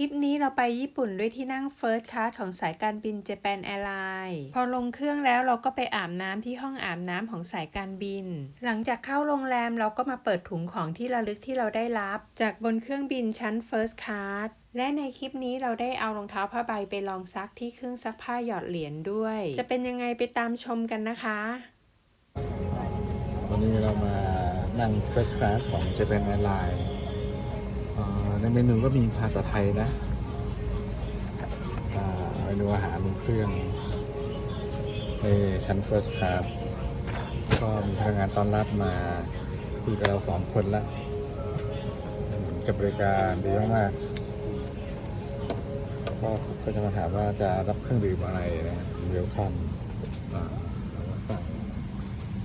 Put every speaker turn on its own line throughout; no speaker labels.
ลิปนี้เราไปญี่ปุ่นด้วยที่นั่ง First Class ของสายการบิน Japan Airlines พอลงเครื่องแล้วเราก็ไปอาบน้ำที่ห้องอาบน้ำของสายการบิน หลังจากเข้าโรงแรมเราก็มาเปิดถุงของที่ระลึกที่เราได้รับ จากบนเครื่องบินชั้น First Class และในคลิปนี้เราได้เอารองเท้าผ้าใบไปลองซักที่เครื่องซักผ้าหยอดเหรียญด้วย จะเป็นยังไงไปตามชมกันนะคะ
วันนี้เรามานั่ง First Class ของ Japan Airlines ในเมนูก็มีภาษาไทยนะเมนูอาหารบนเครื่องในชั้น First Class ก็มีพนักงานต้อนรับมาคุยกับเราสองคนละจะบริการดีมากๆก็ก็จะมาถามว่าจะรับเครื่องดื่มอะไรนะเวลคัมเราสั่ง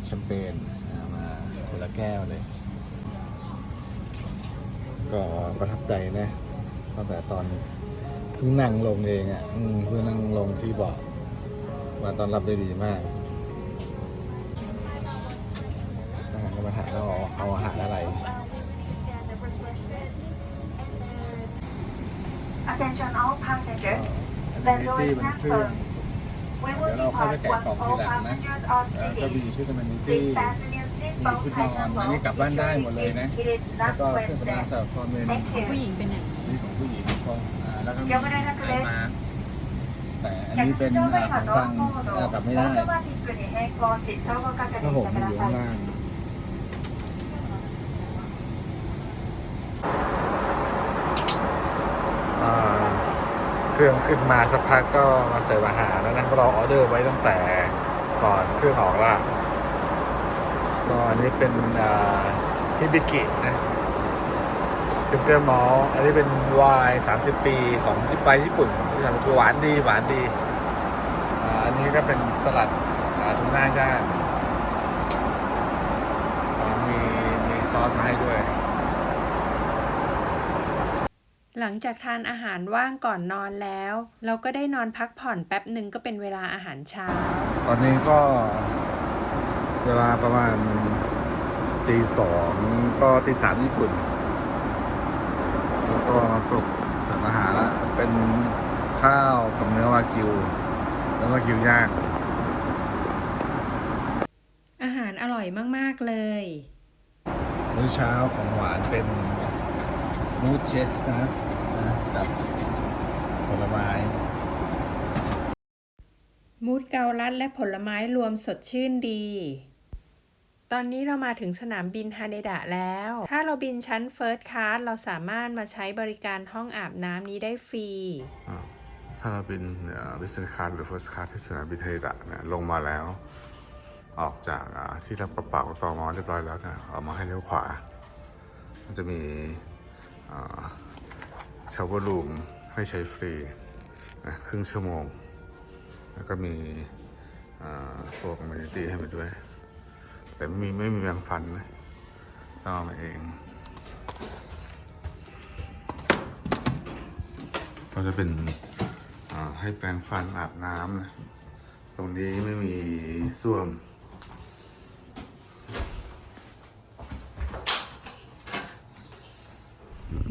แชมเปญมาคนละแก้วเลย ก็ประทับใจนะตั้งแต่ตอนเพิ่งนั่งลงเองอะ่ะอืมเพิ่งนั่งลงที่เบาะมาตอนรับได้ดีมากทหารก็มาถามว่าเอาเอาอาหารอะไร
Attention all passengers.
อัน
The
นี้
door
ที่
is
บน
now
เครื่อง
closed. We
เดี๋ยว
will
เราเข้าไป
depart
แกะกล่อง
once
ที
all
หลังนะ
passengers are
เอ่อก็มี
seated.
ชุดอเมนิตี้
Please fasten your
มีชุดนอนอันนี้กลับบ้านได้หมดเลยนะ แล้วก็เครื่องสำอางสำหรับฟอร์เมน
ข
อ
งผู้
หญิงเป็นไงนี่
ของผู้หญิงของแล้วก็มี
อามา
แต่อันนี้เป็นอ่าของฟังกลับไม่ได้ก็หกอยู่ข้างล่างเครื่องขึ้นมาสักพักก็มาเสิร์ฟอาหารแล้วนะเราออเดอร์ไว้ตั้งแต่ก่อนเครื่องออกแล้ว ก็อันนี้เป็นอ่าฮิบิกินะซิงเกิลมอลอันนี้เป็นไวน์30ปีของที่ไปญี่ปุ่นที่ทำคือหวานดีหวานดีอ่าอันนี้ก็เป็นสลัดอ่าทูน่าย่างอ่ามีมีซอสมาให้ด้วย
หลังจากทานอาหารว่างก่อนนอนแล้ว เราก็ได้นอนพักผ่อนแป๊บหนึ่งก็เป็นเวลาอาหารเช้า
ตอนนี้ก็ เวลาประมาณตีสองก็ตีสามญี่ปุ่น แล้วก็มาปลุกสั่งอาหารละเป็นข้าวกับเนื้อวากิว แล้วก็กิวย่าง
อาหารอร่อยมาก ๆ เลย
มื้อเช้าของหวานเป็นมูสเชสนัสนะกับผลไม้
มูดเกาลัดและผลไม้รวมสดชื่นดี ตอนนี้เรามาถึงสนามบินฮาเดดะแล้ว ถ้าเราบินชั้นเฟิร์สคลาสเราสามารถมาใช้บริการห้องอาบน้ำนี้ได้ฟรี
ถ้าเราบินบิสเนสคลาสหรือ First Class ที่สนามบินเทดะเนี่ยลงมาแล้ว ออกจากที่รับกระเป๋าต่อมอเรียบร้อยแล้วเนี่ยออกมาให้เลี้ยวขวา มันจะมีชาวเวอร์รูมให้ใช้ฟรีนะครึ่งชั่วโมง แล้วก็มีพวกมินิตี้ให้มาด้วย แต่ไม่มีไม่มีแบงฟันนะต้องเอามาเอง ก็จะเป็นให้แปรงฟันอาบน้ำนะ ตรงนี้ไม่มีส้วม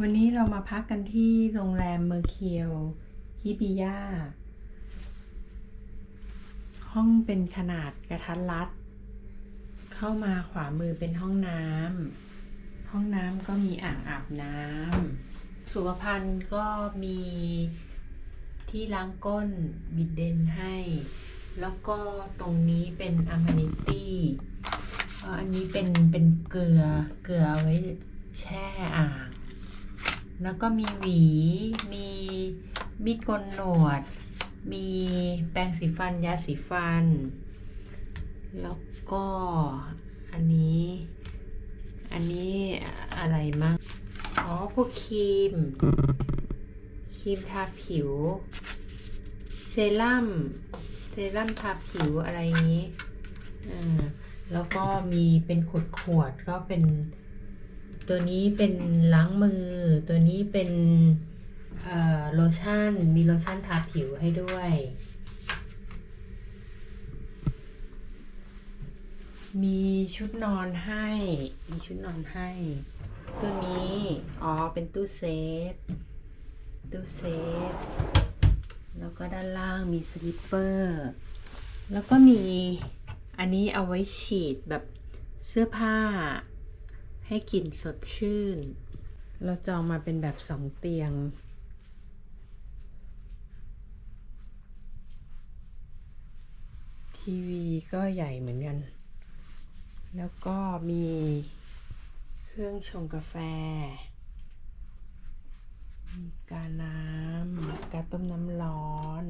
วันนี้เรามาพักกันที่โรงแรมเมอร์เคียวฮิบิยาห้องเป็นขนาดกระทัดรัด เข้ามาขวามือเป็นห้องน้ำห้องน้ำก็มีอ่างอาบน้ำสุขภัณฑ์ก็มีที่ล้างก้นบิดเดนให้ แล้วก็ตรงนี้เป็นอ m ม n i ตี้อันนี้เป็นเป็นเกลือเกลือเอาไว้แช่อ่าง แล้วก็มีหวี มีมีดโกนหนวด มีแปรงสีฟันยาสีฟัน แล้วก็อันนี้ อันนี้อะไรมั่งอ๋อ พวกครีม ครีมทาผิว เซรั่ม เซรั่มทาผิวอะไรนี้อ่าแล้วก็มีเป็นขวดขวดก็เป็น ตัวนี้เป็นล้างมือ ตัวนี้เป็นเอ่อโลชั่น มีโลชั่นทาผิวให้ด้วย มีชุดนอนให้ มีชุดนอนให้ตัวนี้ อ๋อ เป็นตู้เซฟ ตู้เซฟ แล้วก็ด้านล่างมีสลิปเปอร์ แล้วก็มีอันนี้เอาไว้ฉีดแบบเสื้อผ้า ให้กลิ่นสดชื่น เราจองมาเป็นแบบสองเตียงทีวีก็ใหญ่เหมือนกัน แล้วก็มีเครื่องชงกาแฟ มีกาน้ำกาต้มน้ำร้อน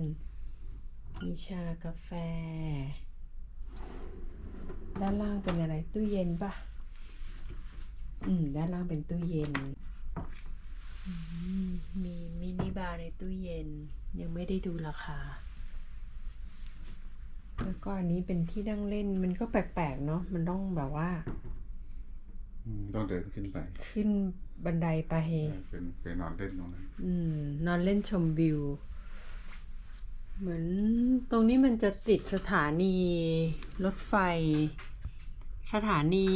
มีชากาแฟ ด้านล่างเป็นอะไรตู้เย็นปะอืม ด้านล่างเป็นตู้เย็นมมีมินิบาร์ในตู้เย็นยังไม่ได้ดูราคา แล้วก็อันนี้เป็นที่นั่งเล่นมันก็แปลกๆเนาะมันต้องแบบว่า
อืมต้องเดินขึ้นไป
ขึ้นบันไดไป
เป็นเป็นนอนเล่นตรงนั้น
อืม นอนเล่นชมวิว เหมือนตรงนี้มันจะติดสถานีรถไฟ สถานี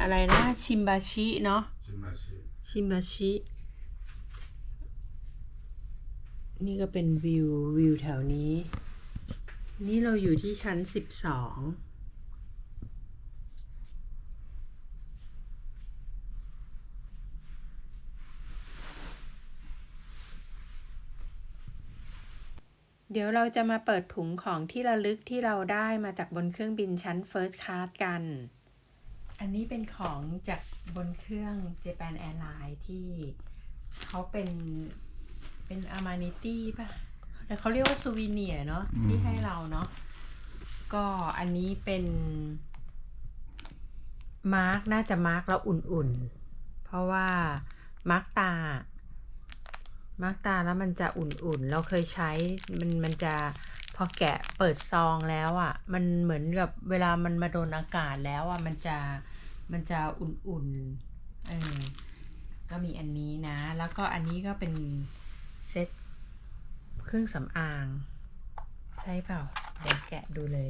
อะไรนะชิมบาชิเนาะ
ชิมาชิ
ชิมาชิ นี่ก็เป็นวิววิวแถวนี้ นี่เราอยู่ที่ชั้นสิบสองเดี๋ยวเราจะมาเปิดถุงของที่ระลึกที่เราได้มาจากบนเครื่องบินชั้น First Class กัน อันนี้เป็นของจากบนเครื่อง Japan Airlines ที่เขาเป็นเป็นอามานิตี้ป่ะ เขาเรียกว่าซูวิเนียเนาะที่ให้เราเนาะก็อันนี้เป็นมาร์กน่าจะมาร์กแล้วอุ่นๆ เพราะว่ามาร์กตา มาร์กตาแล้วมันจะอุ่นๆ เราเคยใช้มันมันจะพอแกะเปิดซองแล้วอะ่ะ มันเหมือนกับเวลามันมาโดนอากาศแล้วอะ่ะมันจะมันจะอุ่นๆเออก็มีอันนี้นะ แล้วก็อันนี้ก็เป็นเซ็ต เครื่องสำอาง ใช่เปล่า เดี๋ยวแกะดูเลย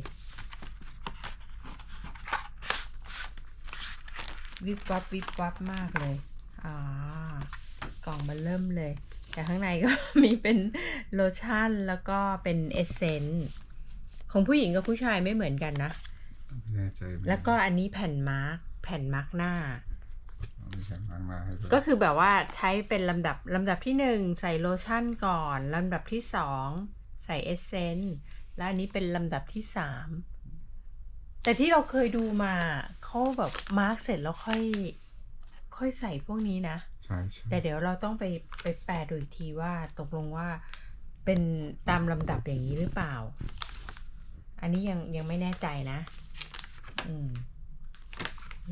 วิบวับวิบวับมากเลยอ่ากล่องมันเริ่มเลย แต่ข้างในก็มีเป็นโลชั่นแล้วก็เป็นเอสเซนต์ของผู้หญิงกับผู้ชายไม่เหมือนกันนะ
ไม่แน่ใจเหมือนน
แล้วก็อันนี้แผ่นมาร์กแผ่นมาร์กหน้า
มีแผ่นมาร์ กมาให้ด้วย
ก็คือแบบว่าใช้เป็นลำดับลำดับที่หนึ่งใส่โลชั่นก่อนลำดับที่สองใส่เอสเซนต์และอันนี้เป็นลำดับที่สามแต่ที่เราเคยดูมาเขาแบบมาร์กเสร็จแล้วค่อย ค่อยใส่พวกนี้นะ
ใช่ใช่
แต่เดี๋ยวเราต้องไปไปแปลดูอีกทีว่าตกลงว่าเป็นตามลำดับอย่างนี้หรือเปล่า อันนี้ยังยังไม่แน่ใจนะ อืม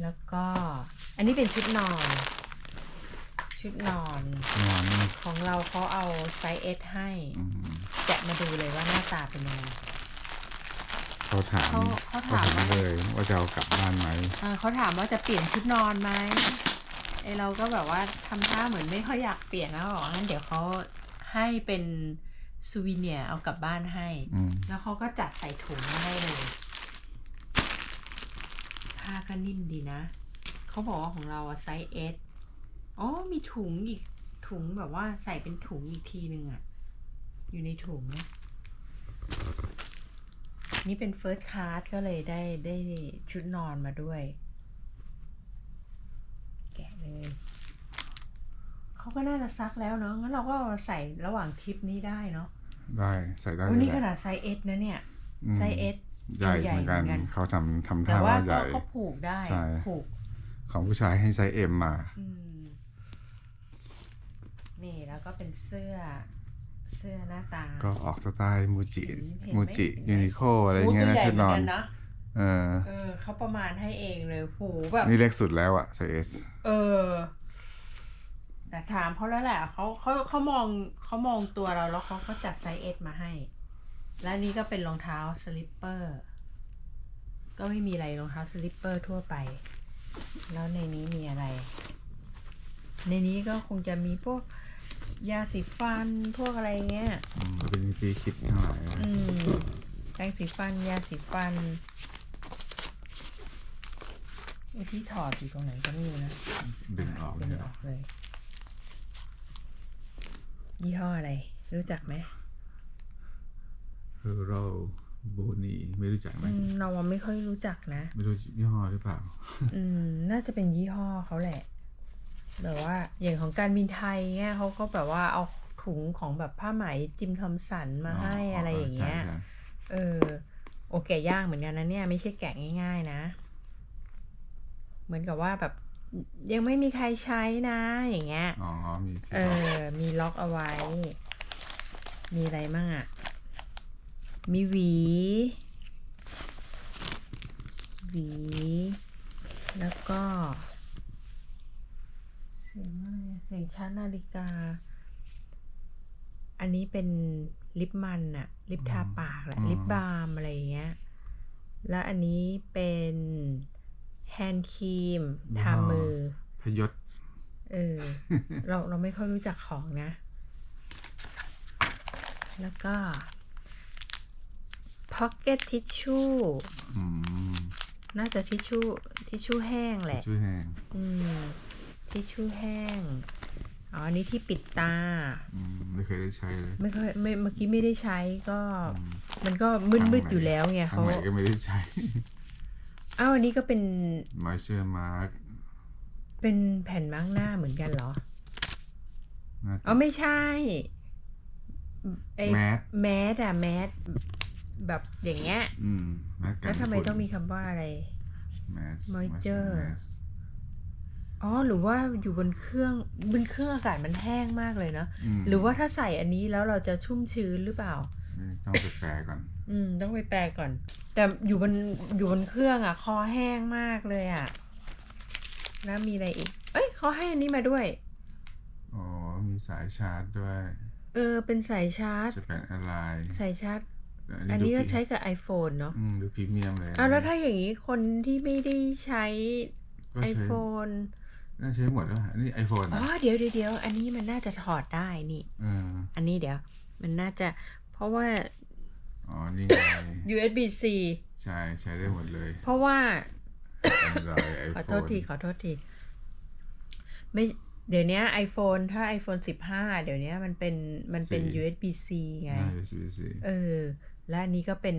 แล้วก็อันนี้เป็นชุดนอน ชุดนอน
นอนนี่
ของเราเขาเอาไซส์เอสให้
อืม
แกะมาดูเลยว่าหน้าตาเป็นยังไง
เขาถาม
เขาเขาถาม
เขาเลยว่าจะเอากลับบ้านไหม
อ่าเขาถามว่าจะเปลี่ยนชุดนอนไหมไอเราก็แบบว่าทำท่าเหมือนไม่ค่อยอยากเปลี่ยนแล้วบอกว่างั้นเดี๋ยวเขาให้เป็นซูวิเนียร์เอากลับบ้านให้
อืม
แล้วเขาก็จัดใส่ถุงมาให้เลย ผ้าก็นิ่มดีนะ เขาบอกว่าของเราอะไซส์เอสอ๋อ มีถุงอีก ถุงแบบว่าใส่เป็นถุงอีกทีหนึ่งอะอยู่ในถุงนี่เป็นเฟิร์สคลาสก็เลยได้ได้ชุดนอนมาด้วย แกะเลยเขาก็น่าจะซักแล้วเนาะงั้นเราก็เอามาใส่ระหว่างทริปนี้ได้เนาะ
ได้ใส่ได้
วันนี้
เลย
ข
แหละ
นาดไซส์เอสนะเนี่ย
อืม
ไซส์เอส
ใหญ่
ใหญ่
เหมือนกัน
เหมือนกัน
เขาทำทำ
แต่
ท่า
ว่า
ว่าให
ก็
ญ่
ก็ผูกได้
ใช่
ผูก
ของผู้ชายให้ไซส์เอ็มมา
อืมนี่แล้วก็เป็นเสื้อเสื้อหน้าตา
ก็ออกสไตล์มูจิ
เห็นเห็นไหม
มูจิ
เห็นไหม
ยูนิโคอะไรเงี้ยนะ
โตัวใหญ่
ชุดนอน
เหมืกันะ
เออ
เออเขาประมาณให้เองเลยโหแบบ
นี่เล็กสุดแล้วอะไซส์เอส
เออ แต่ถามเขาแล้วแหละเขาเขาเขามองเขามองตัวเราแล้วเขาก็จัดไซส์เอสมาให้ และนี่ก็เป็นรองเท้าสลิปเปอร์ ก็ไม่มีอะไรรองเท้าสลิปเปอร์ทั่วไป แล้วในนี้มีอะไร ในนี้ก็คงจะมีพวกยาสีฟันพวกอะไรเงี้ย
อืมเป็นปีคิดทั้งหลาย
อืมแปรงสีฟัน ยาสีฟันไอ้ที่ถอดอยู่ตรงไหนก็ไม่รู้นะ
ดึงออกเล
ดึ
ย
งออกเลย ยี่ห้ออะไร รู้จักไหม
เฮ อร์โรโบนีไม่รู้จักไหม
อืมเราไม่ค่อยรู้จักนะ
ไม่รู้ยี่ห้อหรือเปล่า
อืม น่าจะเป็นยี่ห้อเขาแหละแบบว่าอย่างของการบินไทยเนี่ยเขาก็แบบว่าเอาถุงของแบบผ้าไหมจิมทอมสันมาให้อะไรอย่างเงี้ย
ใช่ใช่
เออ โอเคยากเหมือนกันนะเนี่ย ไม่ใช่แกะง่ายๆนะ เหมือนกับว่าแบบยังไม่มีใครใช้นะอย่างเงี้ย
อ๋อ มีที่
เออ มีล็อกเอาไว้ มีอะไรมั่งอะ่ะ มีหวี หวี แล้วก็ เสียงอะไรอะเสียงชาร์จนาฬิกา อันนี้เป็นลิปมันอะลิปทาปากแหละลิปบาล์มอะไรอย่างเงี้ย แล้วอันนี้เป็นแฮนด์ครีมทามือ
พยศ
เออ เราเราไม่ค่อยรู้จักของนะ แล้วก็ pocket tissue
อืม
น่าจะทิชชู่ทิชชู่แห้งแหละ
ช่วยแห้ง
อืมทิชชู่แห้งอ๋ออันนี้ที่ปิดตา
อืมไม่เคยได้ใช้เลย
ไม่ค่อยไม่เมื่อกี้ไม่ได้ใช้ก็
อืม
มันก็มืดๆอยู่แล้วไง
ข้าง
เขา
ในก็ไม่ได้ใช้
อ้าวอันนี้ก็เป็น
Moisture Mark
เป็นแผ่นมาร์กหน้าเหมือนกันเหรอ
น่าจะ
อ๋อไม่ใช่ไอ้
แมส
แมสอะแมส แบบอย่างเงี้ย
อืมแมสกัน
แล้วทำไม
ฝุ่น
ต้องมีคำว่าอะไร
แมส
Moisture
Mask
อ๋อหรือว่าอยู่บนเครื่องบนเครื่องอากาศมันแห้งมากเลยเนาะ
ม
หรือว่าถ้าใส่อันนี้แล้วเราจะชุ่มชื้นหรือเปล่า
นี่ต้องไปแปลก่อน
อืม ต้องไปแปลก่อน แต่อยู่บนอยู่บนเครื่องอะ คอแห้งมากเลยอะแล้วมีอะไรอีก เอ้ยเขาให้อันนี้มาด้วย
อ๋อ มีสายชาร์จด้วย
เออ เป็นสายชาร์จ
จะเป็นอะไร
สายชาร์จ อันนี้ก็ใช้กับ iPhone เนาะ
อืมดูพรีเมียมเลย
อ้าวแล้วถ้าอย่างนี้คนที่ไม่ได้ใช้
ก็ใช้
iPhone
น่าใช้หมดแล้วอันนี้ไอโฟน
อ๋อเดี๋ยวเดี๋ยวเดี๋ยวอันนี้มันน่าจะถอดได้นี่
เออ
อันนี้เดี๋ยว มันน่าจะเพราะว่า
อ๋อ นี่ไง
USB C
ใช่ใช้ได้หมดเลย
เพราะว่า
Android
ขอ
iPhone
โทษที ขอโทษทีไม่เดี๋ยวนี้ iPhone ถ้า iPhone 15 เดี๋ยวนี้มันเป็นมันเป็น
C
USB C ไง
น่า USB-C
เออ และอันนี้ก็เป็น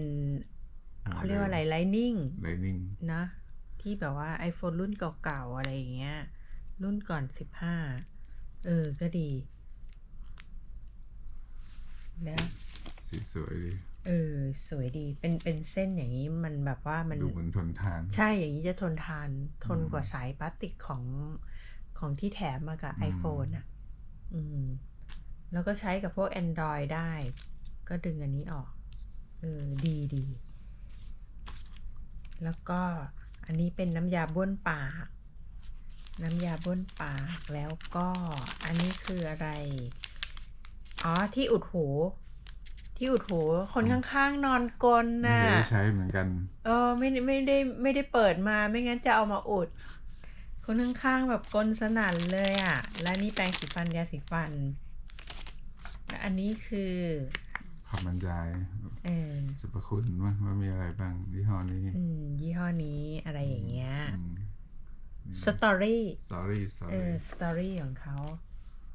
อ่า
เขาเรียกว่าอะไร Lightning
Lightning
นะ ที่แบบว่า iPhone รุ่นเก่าๆ อะไรอย่างเงี้ย รุ่นก่อน15เออ ก็ดีนะ
สีสวยดี
เออ สวยดี เป็น เป็นเส้นอย่างนี้มันแบบว่ามัน
ดูเหมือนทนทาน
ใช่ อย่างนี้จะทนทาน ทนกว่าสายพลาสติกของของที่แถมมากับ
อืม
iPhone อะ อืม แล้วก็ใช้กับพวก Android ได้ ก็ดึงอันนี้ออก เออดีดี แล้วก็อันนี้เป็นน้ำยาบ้วนปาก น้ำยาบ้วนปากแล้วก็อันนี้คืออะไร อ๋อที่อุดหู ที่อุดหู คนข้างๆนอนกลน
ไม่
น่ะ
ได้ใช้เหมือนกัน
เออไม่ได้ไม่ได้ไม่ได้เปิดมาไม่งั้นจะเอามาอุด คนข้างๆแบบกลนสนั่นเลยอะ่ะ และนี่แปรงสีฟันยาสีฟันและอันนี้คือ
คำบรรยาย
เออ
สรรพคุณว่าว่ามีอะไรบ้างยี่ห้อนี้
อืมยี่ห้อนี้อะไรอย่างเงี้ย
อืม
สตอรี่
sorry
เอ
sorry
อสตอรี่ของเขา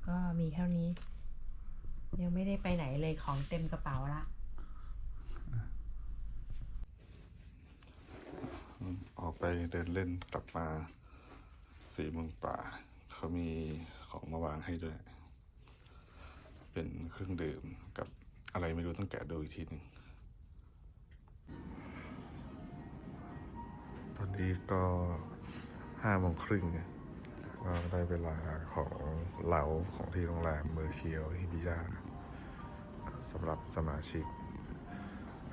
ก็มีเท่านี้ ยังไม่ได้ไปไหนเลยของเต็มกระเป๋าละ
ออกไปเดินเล่นกลับมาสี่โมงป่า เขามีของมาวางให้ด้วย เป็นเครื่องดื่มกับ อะไรไม่รู้ต้องแกะดูอีกทีหนึ่งตอนนี้ก็ห้าโมงครึ่งเนี่ยก็ได้เวลาของเหลาของที่โรงแรมเมอร์เคียวฮิบิยาสำหรับสมาชิก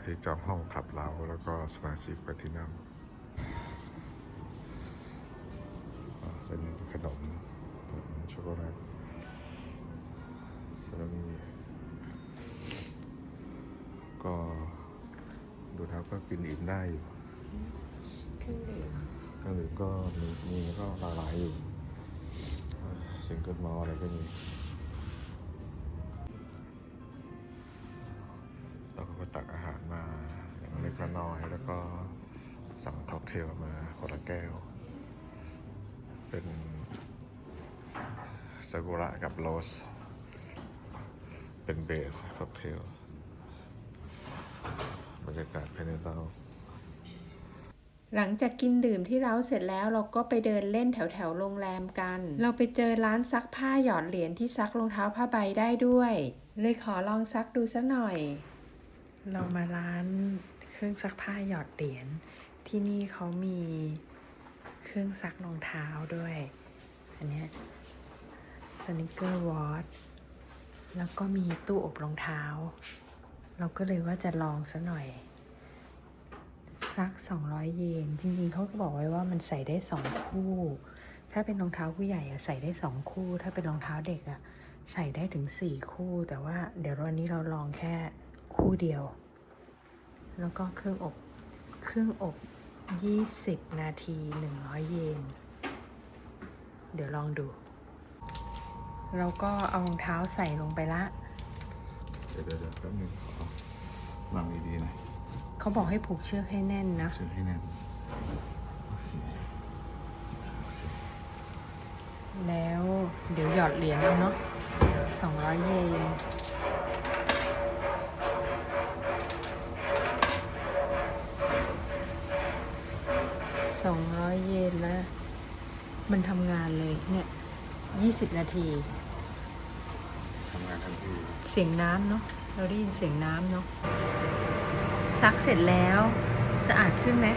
ที่จองห้องขับเราแล้วก็สมาชิกแพลทินัมอ่าเป็นขนมช็อกโกแลตซาลามีก็ดู นะครับ ก็กินอิ่มได้อยู่
เครื่องดื่ม
เครื่องดื่มก็มีมีก็หลากหลายอยู่ซิงเกิลมอลอะไรก็มีเราก็ตักอาหารมาอย่างเล็กละน้อย แล้วก็สั่งค็อกเทลมาคนละแก้ว เป็นซากุระกับโรส
เป็นเบสค็อกเทลบ รรยากาศภายในเตา
หลังจากกินดื่มที่เราเสร็จแล้วเราก็ไปเดินเล่นแถวแถวๆโรงแรมกัน เราไปเจอร้านซักผ้าหยอดเหรียญที่ซักรองเท้าผ้าใบได้ด้วย เลยขอลองซักดูสักหน่อย เรามาร้านเครื่องซักผ้าหยอดเหรียญที่นี่เขามีเครื่องซักรองเท้าด้วย อันเนี้ยสนิเกอร์วอทแล้วก็มีตู้อบรองเท้า เราก็เลยว่าจะลองซะหน่อย สัก 200 เยน จริงๆเขาก็บอกไว้ว่ามันใส่ได้ 2 คู่ ถ้าเป็นรองเท้าผู้ใหญ่อะใส่ได้ 2 คู่ ถ้าเป็นรองเท้าเด็กอะใส่ได้ถึง 4 คู่ แต่ว่าเดี๋ยววันนี้เราลองแค่คู่เดียว แล้วก็เครื่องอบ เครื่องอบ 20 นาที 100 เยน เดี๋ยวลองดู เราก็เอารองเท้าใส่ลงไปละ
เดี๋ยวเดี๋ยวเดี๋ยวแป๊บนึงขอ วางดีๆหน่อย
เขาบอกให้ผูกเชือกให้แน่นนะ
เชื่อให้แน่น
แล้วเดี๋ยวหยอดเหรียญเอาเนาะสองร้อยเยนสองร้อยเยนแล้ว มันทำงานเลยเนี่ยยี่สิบนาที
ทำงานทันที
เสียงน้ำเนาะ เราได้ยินเสียงน้ำเนาะซักเสร็จแล้ว สะอาดขึ้นไหม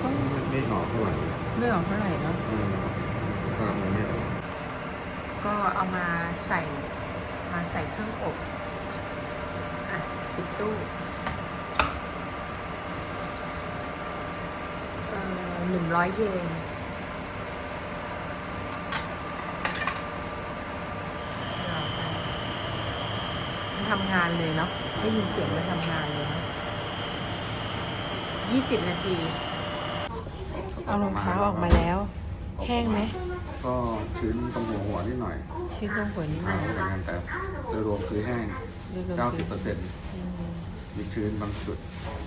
ก็ไม่ไม่ออกเท่าไหร่
ไม่ออกเท่าไหร่เนาะ
อืมภาพมันไม่ออก
ก็เอามาใส่มาใส่เครื่องอบอะปิดตู้เอ่อหนึ่งร้อยเยนมัน ทำงานเลยเนาะได้ยินเสียงมันทำงานเลยเนาะยี่สิบนาที เอารองเท้าออกมาแล้ว แห้งไหม
ก็ชื้นตรงหัวหัวนิดหน่อย
ชื้นลงหัวนิดห
ห่า
น่
ง
อย
จากกันแต่โดยรวมคือแห้ง
รวมๆ
90เปอร์เซ็นต์
อืม
มีชื้นบางจุด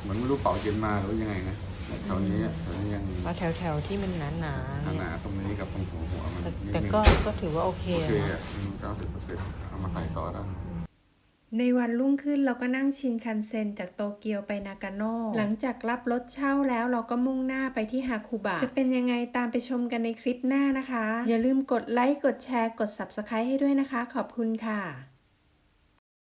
เหมือนไม่รู้เป่าเย็นมาหรือว่ายังไงนะแต่แถวนี้อะแถวนี้ยัง
เอาแถวๆที่มันหนาๆ
ห
เนี่
นายๆตรงนี้กับตรงหัวหัวมัน
แต่
นิด
แต่
นึง
ก็ก็ถือว่าโอเค
โอเค
นะ
อะเก้าสิบเปอร์เซ็นต์เอามาใส่ต่อได้
ในวันรุ่งขึ้นเราก็นั่งชินคันเซ็นจากโตเกียวไปนากาโน่หลังจากรับรถเช่าแล้วเราก็มุ่งหน้าไปที่ฮาคุบะจะเป็นยังไงตามไปชมกันในคลิปหน้านะคะ อย่าลืมกดไลค์กดแชร์กด Subscribe ให้ด้วยนะคะ ขอบคุณค่ะ